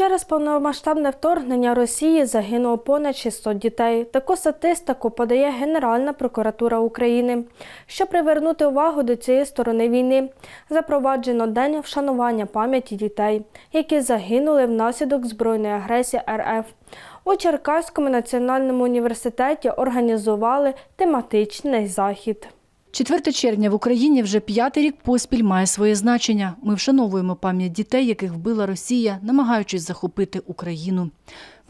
Через повномасштабне вторгнення Росії загинуло понад 600 дітей. Таку статистику подає Генеральна прокуратура України. Щоб привернути увагу до цієї сторони війни, запроваджено день вшанування пам'яті дітей, які загинули внаслідок збройної агресії РФ. У Черкаському національному університеті організували тематичний захід. 4 червня в Україні вже п'ятий рік поспіль має своє значення. Ми вшановуємо пам'ять дітей, яких вбила Росія, намагаючись захопити Україну.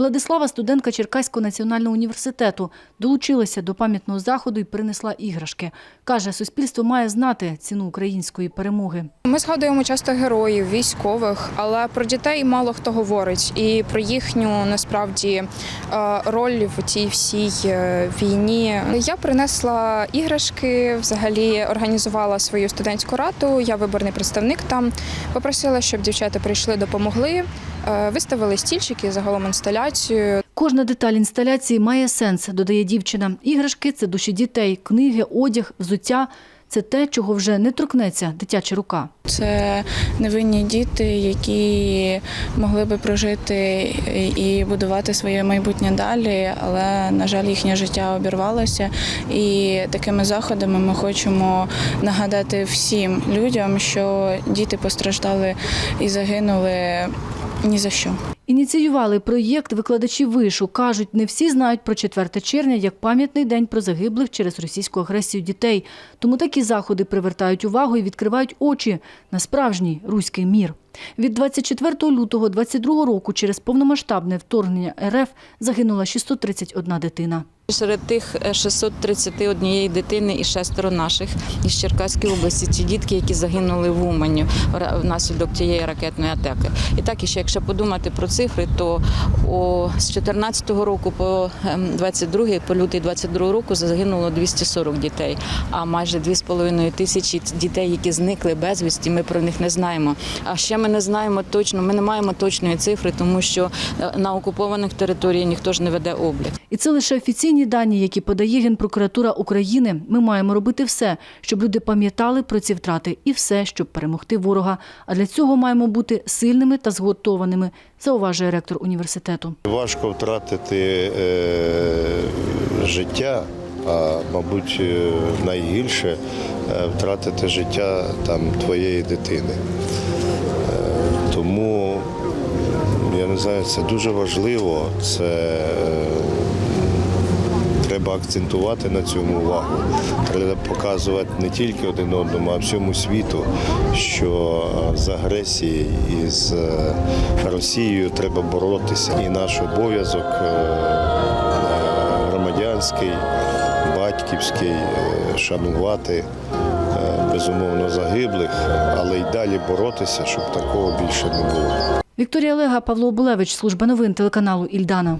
Владислава, студентка Черкаського національного університету, долучилася до пам'ятного заходу і принесла іграшки. Каже, суспільство має знати ціну української перемоги. Ми згадуємо часто героїв, військових, але про дітей мало хто говорить, і про їхню насправді е, роль в цій всій е, війні. Я принесла іграшки, взагалі організувала свою студентську раду. Я виборний представник там. Попросила, щоб дівчата прийшли, допомогли. Е, Виставили стільчики, загалом інсталяцію. Кожна деталь інсталяції має сенс, додає дівчина. Іграшки це душі дітей, книги, одяг, взуття це те, чого вже не торкнеться дитяча рука. Це невинні діти, які могли би прожити і будувати своє майбутнє далі, але на жаль, їхнє життя обірвалося. І такими заходами ми хочемо нагадати всім людям, що діти постраждали і загинули ні за що. Ініціювали проєкт викладачі вишу. Кажуть, не всі знають про 4 червня як пам'ятний день про загиблих через російську агресію дітей. Тому такі заходи привертають увагу і відкривають очі на справжній руський мір. Від 24 лютого 22 року через повномасштабне вторгнення РФ загинула 631 дитина. Серед тих е, 631 дитини і шестеро наших із Черкаської області. Ці дітки, які загинули в Умані внаслідок тієї ракетної атаки. І так, ще якщо подумати про цифри, то о, з 14 року по ем, 22 по лютий 22 року загинуло 240 дітей, а майже 2,5 тисячі дітей, які зникли безвісті, ми про них не знаємо. А ще ми не знаємо точно, ми не маємо точної цифри, тому що е, на окупованих територіях ніхто ж не веде облік. І це лише офіційні дані, які подає Генпрокуратура України. Ми маємо робити все, щоб люди пам'ятали про ці втрати, і все, щоб перемогти ворога. А для цього маємо бути сильними та зготованими, зауважує ректор університету. Важко втратити е, життя, а мабуть, е, найгірше е, втратити життя там твоєї дитини. Е, тому я не знаю, це дуже важливо. Це треба акцентувати на цьому увагу. Треба показувати не тільки один одному, а всьому світу, що е, з агресією і з е, Росією треба боротися. І наш обов'язок е, громадянський, батьківський шанувати безумовно загиблих, але й далі боротися, щоб такого більше не було. Вікторія Лега, Павло Обулевич, служба новин телеканалу Ільдана.